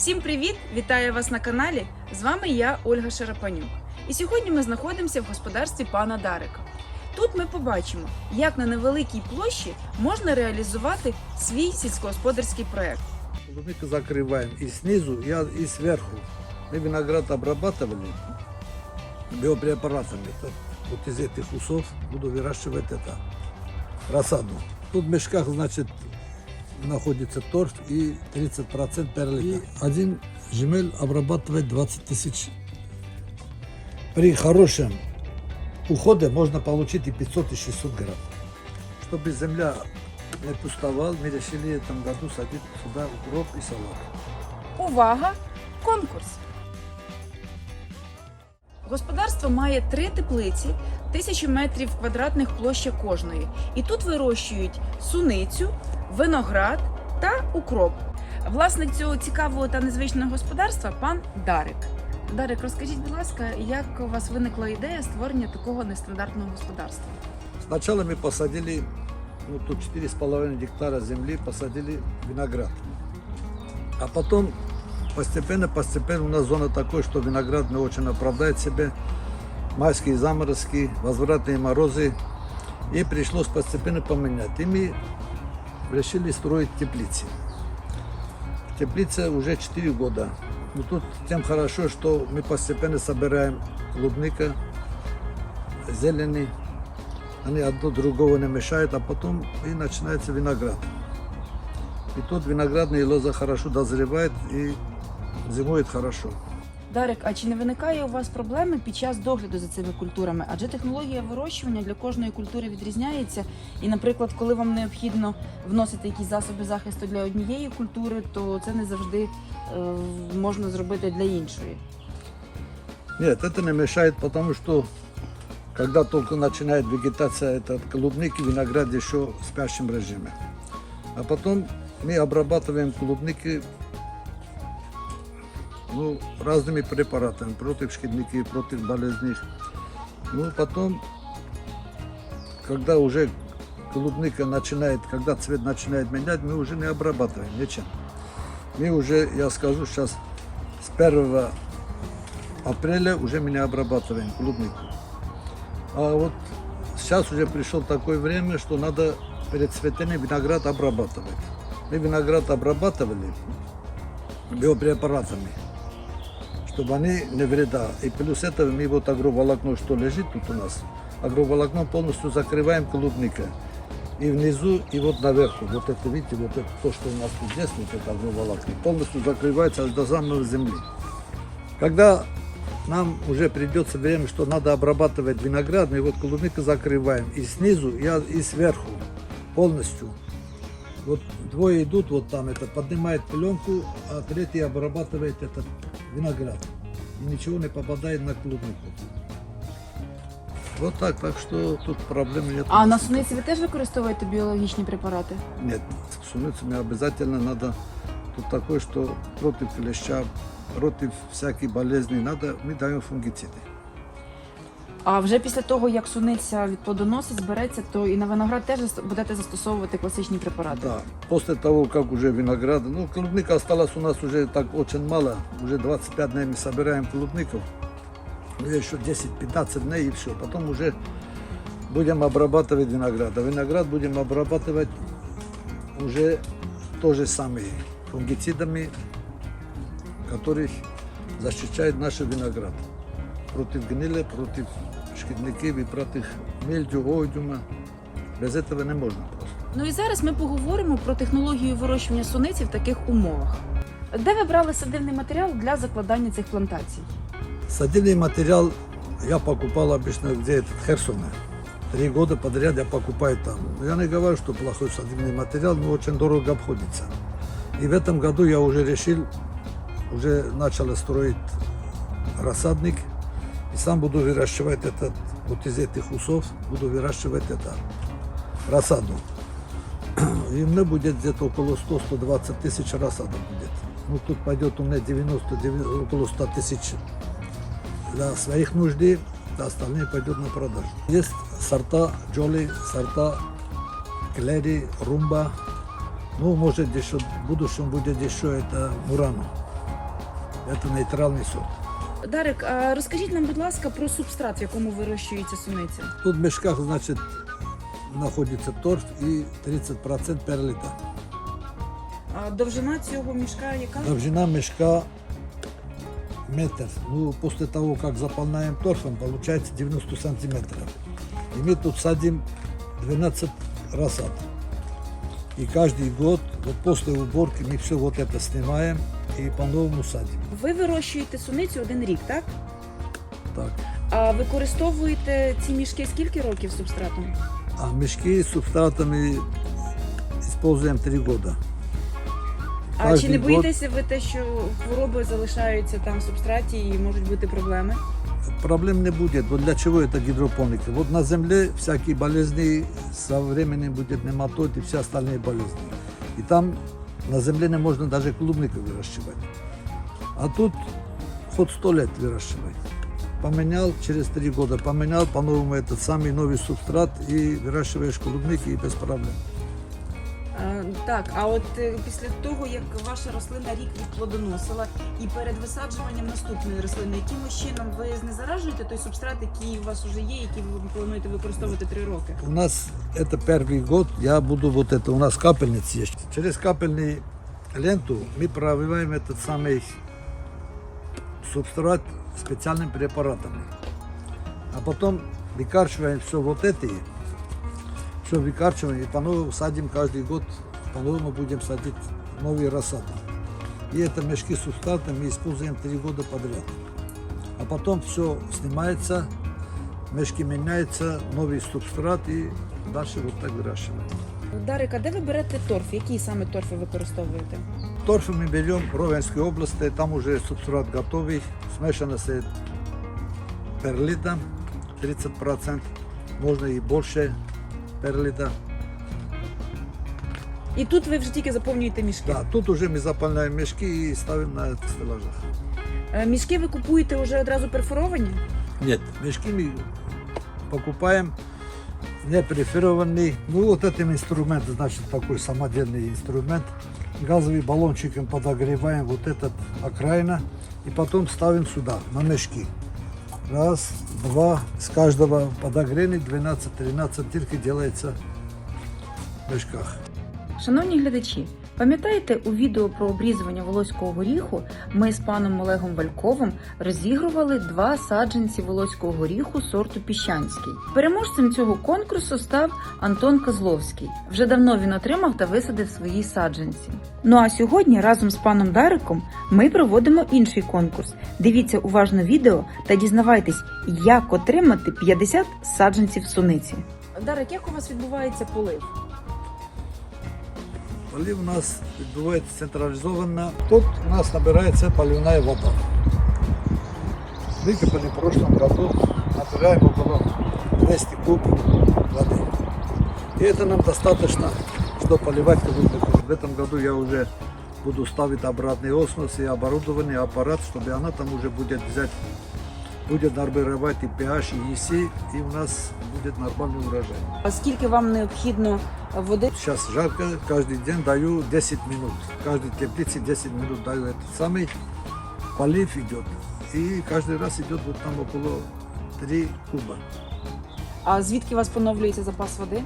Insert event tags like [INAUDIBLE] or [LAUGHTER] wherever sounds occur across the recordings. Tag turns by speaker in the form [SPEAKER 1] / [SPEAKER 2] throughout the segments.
[SPEAKER 1] Всім привіт! Вітаю вас на каналі. З вами я, Ольга Шарапанюк. І сьогодні ми знаходимося в господарстві пана Дарика. Тут ми побачимо, як на невеликій площі можна реалізувати свій сільськогосподарський проект.
[SPEAKER 2] Клубнику закрываем и снизу, и, и сверху. Мы виноград обрабатывали биопрепаратами. Это вот из этих усов буду выращивать это рассаду. Тут в мешках, значит, находится торф и 30% перлика. И один жемель обрабатывает 20 тысяч. При хорошем уходе можно получить и 500 и 600 грамм. Чтобы земля не пустовал, мы решили в этом году садить сюда укроп и салат.
[SPEAKER 1] Увага! Конкурс! Господарство має три теплиці, тисячу метрів квадратних площа кожної. І тут вирощують суницю, виноград та укроп. Власник цього цікавого та незвичного господарства пан Дарик. Дарик, розкажіть, будь ласка, як у вас виникла ідея створення такого нестандартного господарства?
[SPEAKER 2] Сначала мы посадили, ну тут 4,5 гектара земли, посадили виноград. А потом постепенно, постепенно у нас зона такой, что виноград не очень оправдает себя. Майские заморозки, возвратные морозы. И пришлось постепенно поменять. И мы решили строить теплицы. Теплица уже 4 года. Но тут тем хорошо, что мы постепенно собираем клубника, зелени, они одно другого не мешают, а потом и начинается виноград. И тут виноградная лоза хорошо дозревает и зимует хорошо.
[SPEAKER 1] Дарик, а чи не виникає у вас проблеми під час догляду за цими культурами? Адже технологія вирощування для кожної культури відрізняється. І, наприклад, коли вам необхідно вносити якісь засоби захисту для однієї культури, то це не завжди е, можна зробити для іншої.
[SPEAKER 2] Нет, это не мешает, потому что когда только начинает вегетация этот клубники, виноград еще в спящем режиме. А потом мы обрабатываем клубники ну, разными препаратами против шкидников, против болезней. Ну, потом, когда уже клубника начинает, когда цвет начинает менять, мы уже не обрабатываем ничем. Мы уже, я скажу сейчас, с 1 апреля уже мы не обрабатываем клубнику. А вот сейчас уже пришло такое время, что надо перед цветением виноград обрабатывать. Мы виноград обрабатывали биопрепаратами, Чтобы они не вреда. И плюс этого мы вот агроволокно, что лежит тут у нас, агроволокно полностью закрываем клубника. И внизу, и вот наверху. Вот это, видите, вот это то, что у нас тут здесь, вот это агроволокно, полностью закрывается аж до самой земли. Когда нам уже придется время, что надо обрабатывать виноград, мы вот клубнику закрываем и снизу, и сверху полностью. Вот двое идут вот там, это поднимает пленку, а третий обрабатывает этот виноград. И ничего не попадает на клубнику. Вот так, так что тут проблем нет.
[SPEAKER 1] А на суниці ви теж використовуєте біологічні препарати?
[SPEAKER 2] Нет, с суницами обязательно надо, тут такое, что против клеща, против всяких болезней надо, мы даем фунгициды.
[SPEAKER 1] А вже після того, як суниця від плодоносить, збереться, то і на виноград теж зас- будете застосовувати класичні препарати.
[SPEAKER 2] Да, после того, как уже виноград, ну, клубника осталось у нас уже так очень мало, уже 25 дней мы собираем клубников, ну, еще 10-15 дней и все, потом уже будем обрабатывать виноград, а виноград будем обрабатывать уже то же самое, фунгицидами, которые защищают наш виноград против гнили, против шкідників і против мельдю, ойдюма. Без этого не можна просто.
[SPEAKER 1] Ну і зараз ми поговоримо про технологію вирощування суниці в таких умовах. Де ви брали садивний матеріал для закладання цих плантацій?
[SPEAKER 2] Садильный материал я покупал обычно где этот Херсоне. Три года подряд я покупаю там. Я не говорю, что плохой садильный материал, но очень дорого обходится. И в этом году я уже решил, уже начал строить рассадник. И сам буду выращивать этот, вот из этих усов, буду выращивать это, рассаду. И [CLEARS THROAT] у меня будет где-то около 100-120 тысяч рассада будет. Ну, тут пойдет у меня 90, 90 около 100 тысяч для своих нужды, а остальные пойдет на продажу. Есть сорта Джоли, сорта Клери, Румба. Ну, может, еще в будущем будет еще это Мурано. это нейтральный сорт.
[SPEAKER 1] Дарик, а розкажіть нам, будь ласка, про субстрат, в якому вирощується суниця.
[SPEAKER 2] Тут в мешках, значит, находится торф и 30% перлита.
[SPEAKER 1] А довжина цього мішка яка?
[SPEAKER 2] Довжина мешка метр. Ну, после того, как заполняем торфом, получается 90 сантиметров. И мы тут садим 12 рассад. И каждый год, вот после уборки, мы все вот это снимаем и по-новому садим.
[SPEAKER 1] Ви вирощуєте суницю один рік, так?
[SPEAKER 2] Так.
[SPEAKER 1] А використовуєте ці мішки скільки років субстратом?
[SPEAKER 2] А мешки с субстратами используем 3 года.
[SPEAKER 1] А чи
[SPEAKER 2] Кожний
[SPEAKER 1] не
[SPEAKER 2] год.
[SPEAKER 1] боїтеся ви те, що хвороби залишаються там в субстраті і можуть бути проблеми?
[SPEAKER 2] Проблем не будет. Вот для чего это гидропоника? Вот на земле всякие болезни со временем будет нематод и все остальные болезни. И там на земле не можно даже клубнику выращивать. А тут хоть сто лет выращивай. Поменял через три года, поменял по-новому этот самый новый субстрат и выращиваешь клубники и без проблем.
[SPEAKER 1] А, так, а от е, після того, як ваша рослина рік відплодоносила, і перед висаджуванням наступної рослини, якимось чином ви знезаражуєте той субстрат, який у вас вже є, який ви плануєте використовувати три роки?
[SPEAKER 2] У нас это первый год, я буду вот это, у нас капельница есть. Через капельную ленту мы пробиваем этот самый субстрат специальным препаратом. А потом выкарчиваем все вот это, все выкарчиваем и по-новому садим каждый год, по-новому будем садить новые рассады. И это мешки с субстратом мы используем три года подряд. А потом все снимается, мешки меняются, новый субстрат и дальше вот так выращиваем.
[SPEAKER 1] Дарик, а де ви берете торф? Який саме торф ви використовуєте?
[SPEAKER 2] Торф мы берем в Ровенской области, там уже субстрат готовый, смешано с перлитом 30%, можно и больше перлита.
[SPEAKER 1] І тут ви вже тільки заповнюєте мішки.
[SPEAKER 2] Да, тут уже мы заполняем мешки и ставим на этих стеллажах.
[SPEAKER 1] Е, Мішки ви купуєте вже одразу перфоровані?
[SPEAKER 2] Нет, мешки мы покупаем не преферированный. Ну вот этим инструмент, значит такой самодельный инструмент. Газовым баллончиком подогреваем вот этот окраина и потом ставим сюда, на мешки. Раз, два, с каждого подогрели 12-13 дырки делается в мешках.
[SPEAKER 3] Шановні глядачі, пам'ятаєте, у відео про обрізування волоського горіху ми з паном Олегом Вальковим розігрували два саджанці волоського горіху сорту Піщанський. Переможцем цього конкурсу став Антон Козловський. Вже давно він отримав та висадив свої саджанці. Ну а сьогодні разом з паном Дариком ми проводимо інший конкурс. Дивіться уважно відео та дізнавайтесь, як отримати 50 саджанців суниці.
[SPEAKER 1] Дарик, як у вас відбувається полив?
[SPEAKER 2] Полив у нас відбувається централізовано. Тут у нас набирається поливная вода. Выкопали в прошлом году, набираем около 200 куб воды. И это нам достаточно, чтобы поливать клубнику. В этом году я уже буду ставить обратный оснос и оборудование, аппарат, чтобы она там уже будет взять, будет нормировать и pH, и EC, и у нас будет нормальный урожай.
[SPEAKER 1] А скільки вам необхідно води?
[SPEAKER 2] Сейчас жарко, каждый день даю 10 минут. Каждой теплице 10 минут даю этот самый полив идет. И каждый раз идет вот там около 3 куба.
[SPEAKER 1] А звідки у вас поновлюється запас води?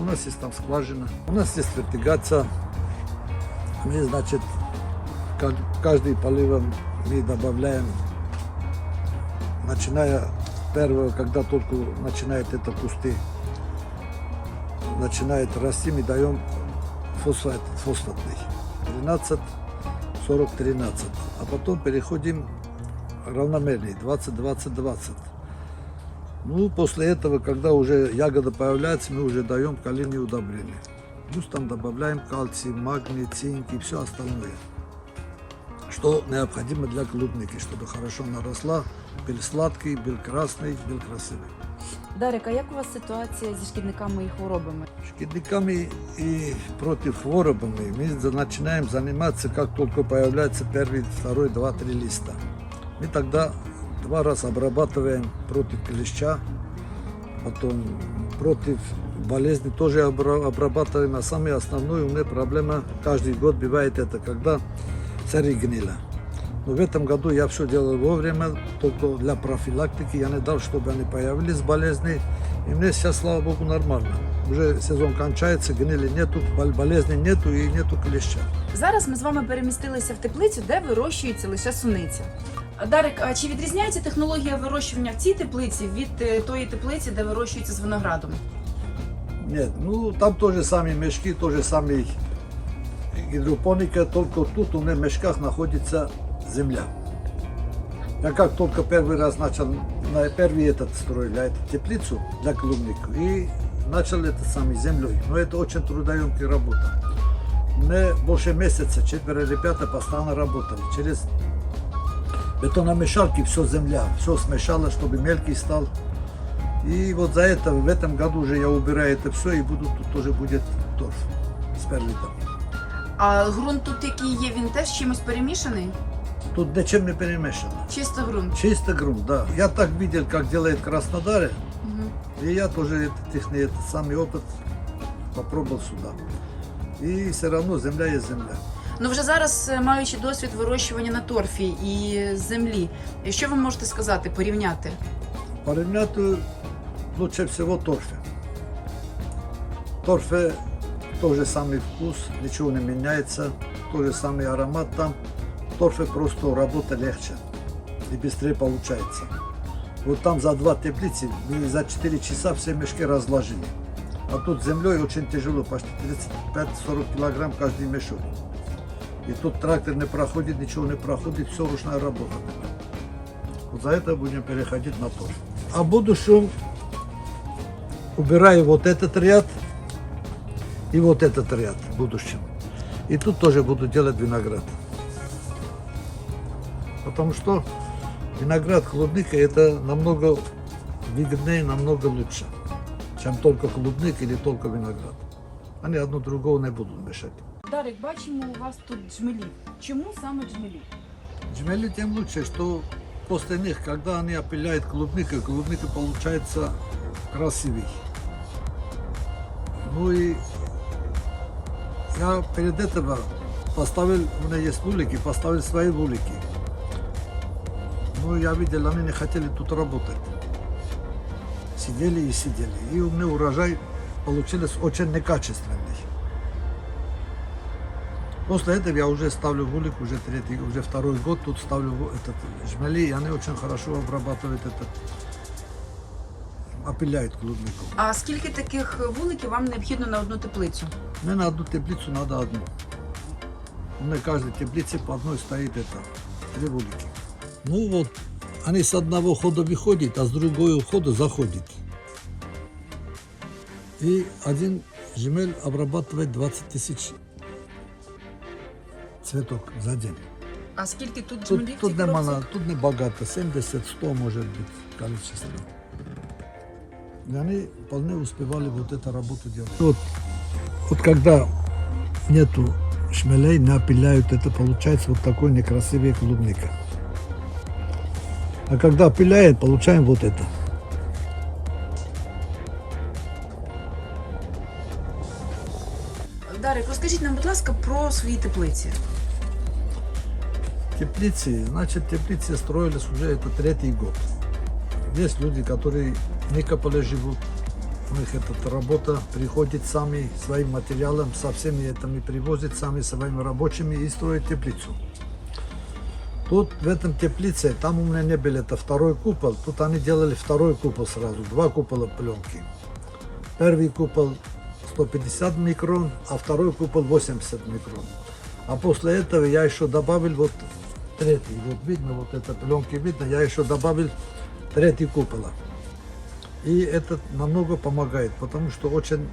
[SPEAKER 2] У нас есть там скважина, у нас есть вертигация. Мы, значит, ка- каждый поливом мы добавляем, начиная первого, когда только начинает это кусты, начинает расти, мы даем фосфат, фосфатный. 13, 40, 13. А потом переходим равномерный, 20, 20, 20. Ну, после этого, когда уже ягода появляется, мы уже даем калийные удобрения. Плюс там добавляем кальций, магний, цинк и все остальное. Что необходимо для клубники, чтобы хорошо наросла, был сладкий, был красный, был красивый.
[SPEAKER 1] Дарик, а як у вас ситуація зі шкідниками і хворобами?
[SPEAKER 2] Шкидниками и против хворобами мы за- начинаем заниматься, как только появляется первый, второй, два, три листа. Мы тогда два раза обрабатываем против клеща, потом против болезни тоже обра- обрабатываем. А самая основная у меня проблема каждый год бывает это, когда царь гнила. Но в этом году я все делал вовремя, только для профилактики. Я не дал, чтобы они появились болезни. И мне сейчас, слава богу, нормально. Уже сезон кончается, гнили нету, бол- болезни нету и нету клеща.
[SPEAKER 1] Зараз ми з вами перемістилися в теплицю, де вирощується лише суниця. Дарик, а чи відрізняється технологія вирощування в цій теплиці від е, тої теплиці, де вирощується з виноградом?
[SPEAKER 2] Нет, ну там тоже сами мешки, тоже сами гидропоника, только тут у меня в мешках находится земля. Я как только первый раз начал, на первый этот строили, а, эту теплицу для клубника, и начал это сами землей. Но это очень трудоемкая работа. Мы больше месяца, четверо ребята постоянно работали. Через бетономешалки все земля, все смешало, чтобы мелкий стал. И вот за это в этом году уже я убираю это все и буду тут тоже будет торф с перлитом.
[SPEAKER 1] А ґрунт тут, який є, він теж чимось перемішаний?
[SPEAKER 2] Тут ничем не перемешано.
[SPEAKER 1] Чисто ґрунт.
[SPEAKER 2] Чисто грунт, да. Я так видел, как делает в Краснодаре,
[SPEAKER 1] Мгм.
[SPEAKER 2] и я тоже этот, их, этот самый опыт попробовал сюда. И все равно земля есть земля.
[SPEAKER 1] Ну вже зараз, е, маючи досвід вирощування на торфі і землі, що ви можете сказати, порівняти?
[SPEAKER 2] Пареняту лучше всего торфе. Торфе тот же самый вкус, ничего не меняется, тот же самый аромат там. Торфе просто работа легче и быстрее получается. Вот там за два теплицы мы за 4 часа все мешки разложили. А тут землей очень тяжело, почти 35-40 килограмм каждый мешок. И тут трактор не проходит, ничего не проходит, все ручная работа. Вот за это будем переходить на торф. А будущем убираю вот этот ряд и вот этот ряд в будущем. И тут тоже буду делать виноград. Потому что виноград, клубника это намного выгоднее, намного лучше, чем только клубника или только виноград. Они одно другого не будут мешать.
[SPEAKER 1] Дарик, бачимо у вас тут джмелі. Чому саме джмелі?
[SPEAKER 2] Джмели тем лучше, что после них, когда они опыляют клубника, клубника получается красивей. Ну и я перед этого поставил, у меня есть улики, поставил свои улики Ну, я видел, они не хотели тут работать. Сидели и сидели. И у меня урожай получился очень некачественный. После этого я уже ставлю в улик, уже третий, уже второй год тут ставлю в- этот жмели, и они очень хорошо обрабатывают этот, опыляют клубнику.
[SPEAKER 1] А скільки таких вуликів вам необхідно на одну теплицю?
[SPEAKER 2] Мне на одну теплицу надо одну. У меня каждой теплице по одной стоит это, три улики. Ну вот, они с одного хода выходят, а с другого хода заходят. И один жемель обрабатывает 20 тысяч цветок за день.
[SPEAKER 1] А скільки тут
[SPEAKER 2] Тут,
[SPEAKER 1] джмелів? в
[SPEAKER 2] тут,
[SPEAKER 1] цій
[SPEAKER 2] не,
[SPEAKER 1] коробці?
[SPEAKER 2] мало, тут не богато, 70-100 может быть количество. И они вполне успевали вот эту работу делать. Вот, вот когда нету шмелей, напиляют, это получается вот такой некрасивый клубника. А когда опиляет, получаем вот это.
[SPEAKER 1] Дарик, розкажіть нам, будь ласка, про свої теплиці.
[SPEAKER 2] Теплицы, значит, теплицы строились уже это третий год. Есть люди, которые в Никополе живут, у них эта работа приходит сами своим материалом, со всеми этими привозят сами своими рабочими и строят теплицу. Тут в этом теплице, там у меня не был это второй купол, тут они делали второй купол сразу, два купола пленки. Первый купол 150 микрон, а второй купол 80 микрон. А после этого я еще добавил вот третий. Вот видно, вот это пленки видно, я еще добавил третий купола. И это намного помогает, потому что очень,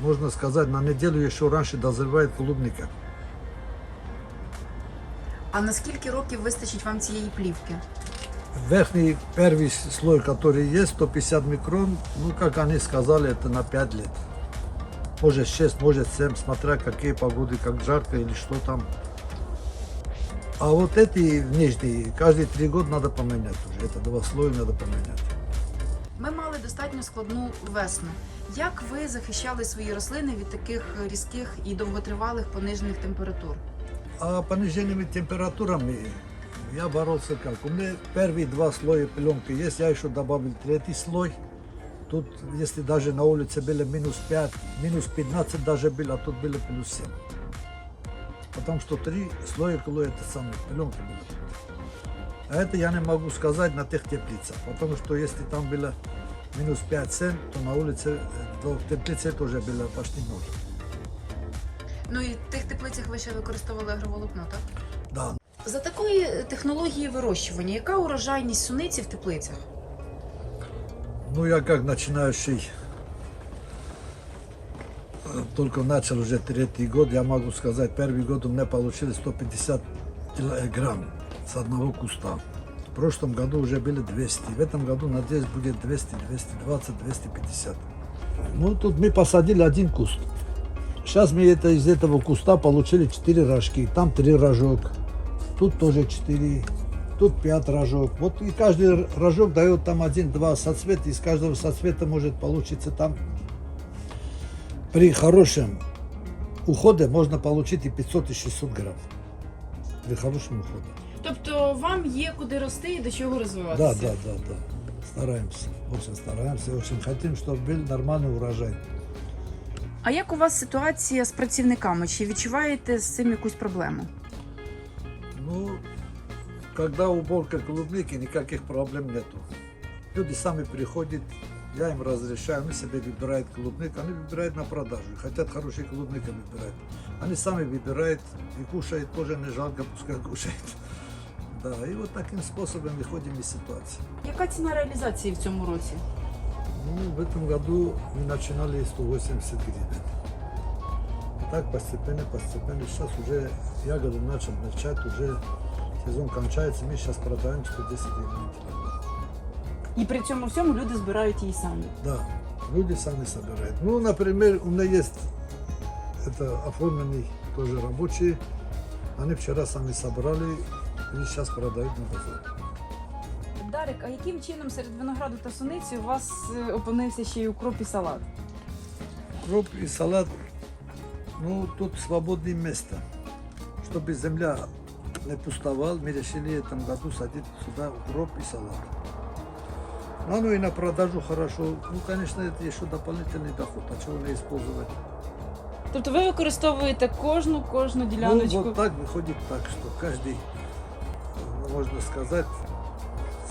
[SPEAKER 2] можно сказать, на неделю еще раньше дозревает клубника.
[SPEAKER 1] А на скільки років вистачить вам цієї плівки?
[SPEAKER 2] Верхний первый слой, который есть, 150 микрон, ну, как они сказали, это на 5 лет. Может 6, может 7, смотря какие погоды, как жарко или что там. А вот эти нижние, каждые три года надо поменять уже. Это два слоя надо поменять.
[SPEAKER 1] Ми мали достатньо складну весну. Як ви захищали свої рослини від таких різких і довготривалих понижених температур?
[SPEAKER 2] А пониженными температурами Я боролся как? У меня первые два слоя пленки есть, я еще добавил третий слой. Тут, если даже на улице было минус 5, минус 15 даже было, а тут было плюс 7. Потому что три слоя кло это самое, пленки было. А это я не могу сказать на тех теплицах, потому что если там было минус 5-7, то на улице, э, то в теплице тоже было почти ноль.
[SPEAKER 1] Ну і в тих теплицях ви ще використовували агроволокно, так?
[SPEAKER 2] Да,
[SPEAKER 1] За такої технології вирощування, яка урожайність суниці в теплицях?
[SPEAKER 2] Ну, я как начинающий, э, только начал уже третий год, я могу сказать, первый год у меня получилось 150 килограмм с одного куста. В прошлом году уже были 200, в этом году, надеюсь, будет 200, 220, 250. Ну, тут мы посадили один куст. Сейчас мы это, из этого куста получили 4 рожки, там 3 рожок, тут тоже 4, тут 5 рожок. Вот и каждый рожок дает там один-два соцвета, из каждого соцвета может получиться там при хорошем уходе можно получить и 500 и 600 грамм. При хорошем уходе.
[SPEAKER 1] Тобто вам є куди рости і до чого
[SPEAKER 2] Да,
[SPEAKER 1] розвиватися?
[SPEAKER 2] да, да, да. Стараемся, очень стараемся, очень хотим, чтобы был нормальный урожай.
[SPEAKER 1] А як у вас ситуація з працівниками? Чи відчуваєте з цим якусь проблему?
[SPEAKER 2] Ну, когда уборка клубники, никаких проблем нету. Люди сами приходят, я им разрешаю, они себе выбирают клубник, они выбирают на продажу, хотят хороший клубник и выбирают. Они сами выбирают и кушают, тоже не жалко, пускай кушают. [LAUGHS] Да, и вот таким способом выходим из ситуации.
[SPEAKER 1] Яка ціна реалізації в цьому році?
[SPEAKER 2] Ну, в этом году мы начинали 180 гривен. И так постепенно, постепенно. Сейчас уже ягоды начал начать, уже сезон кончается, мы сейчас продаем 110 гривен. килограмм.
[SPEAKER 1] І при цьому всьому люди збирають її самі.
[SPEAKER 2] Да, люди сами собирают. Ну, например, у меня есть это оформленный тоже рабочие. Они вчера сами собрали и сейчас продают на базаре.
[SPEAKER 1] Дарик, а яким чином серед винограду та суниці у вас е, опинився ще й укроп і салат?
[SPEAKER 2] Кроп и салат, ну, тут свободное место. Чтобы земля не пустовала, мы решили в этом году садить сюда укроп и салат. Ну, ну и на продажу хорошо. Ну, конечно, это еще дополнительный доход, а чего не использовать?
[SPEAKER 1] Тобто ви використовуєте кожну кожну
[SPEAKER 2] Ну,
[SPEAKER 1] діляночку.
[SPEAKER 2] вот так выходит так, что каждый, ну, можно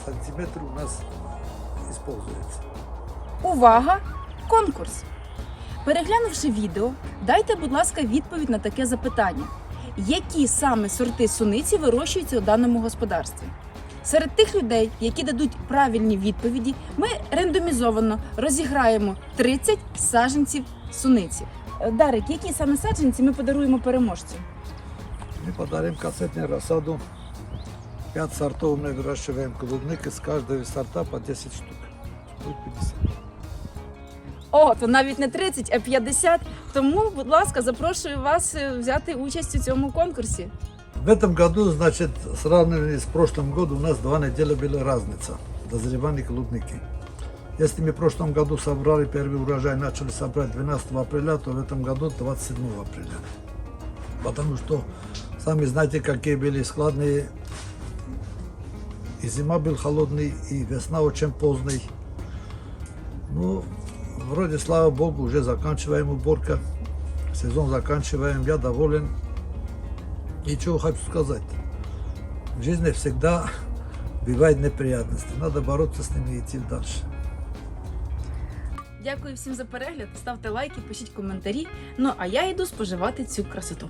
[SPEAKER 2] сантиметров у нас використовується.
[SPEAKER 1] Увага! Конкурс! Переглянувши відео, дайте, будь ласка, відповідь на таке запитання. Які саме сорти суниці вирощуються у даному господарстві? Серед тих людей, які дадуть правильні відповіді, ми рандомізовано розіграємо 30 саджанців суниці. Е, Дарик, які саме саджанці ми подаруємо переможцю?
[SPEAKER 2] Ми подаримо касетну розсаду 5 сортов мы выращиваем клубники, из каждого сорта по 10 штук. Будет 50.
[SPEAKER 1] О, то навіть не 30, а 50. Тому, будь ласка, запрошую вас взяти участь у цьому конкурсі.
[SPEAKER 2] В этом году, значит, сравнивая с прошлым годом, у нас два недели была разница дозревания клубники. Если мы в прошлом году собрали первый урожай, начали собрать 12 апреля, то в этом году 27 апреля. Потому что, сами знаете, какие были складные И зима был холодный, и весна очень поздний. Ну, вроде, слава богу, уже заканчиваем уборка. Сезон заканчиваем, я доволен. И чего хочу сказать. В жизни всегда бывают неприятности. Надо бороться с ними и идти дальше.
[SPEAKER 1] Дякую всім за перегляд. Ставте лайки, пишіть коментарі. Ну а я йду споживати цю красоту.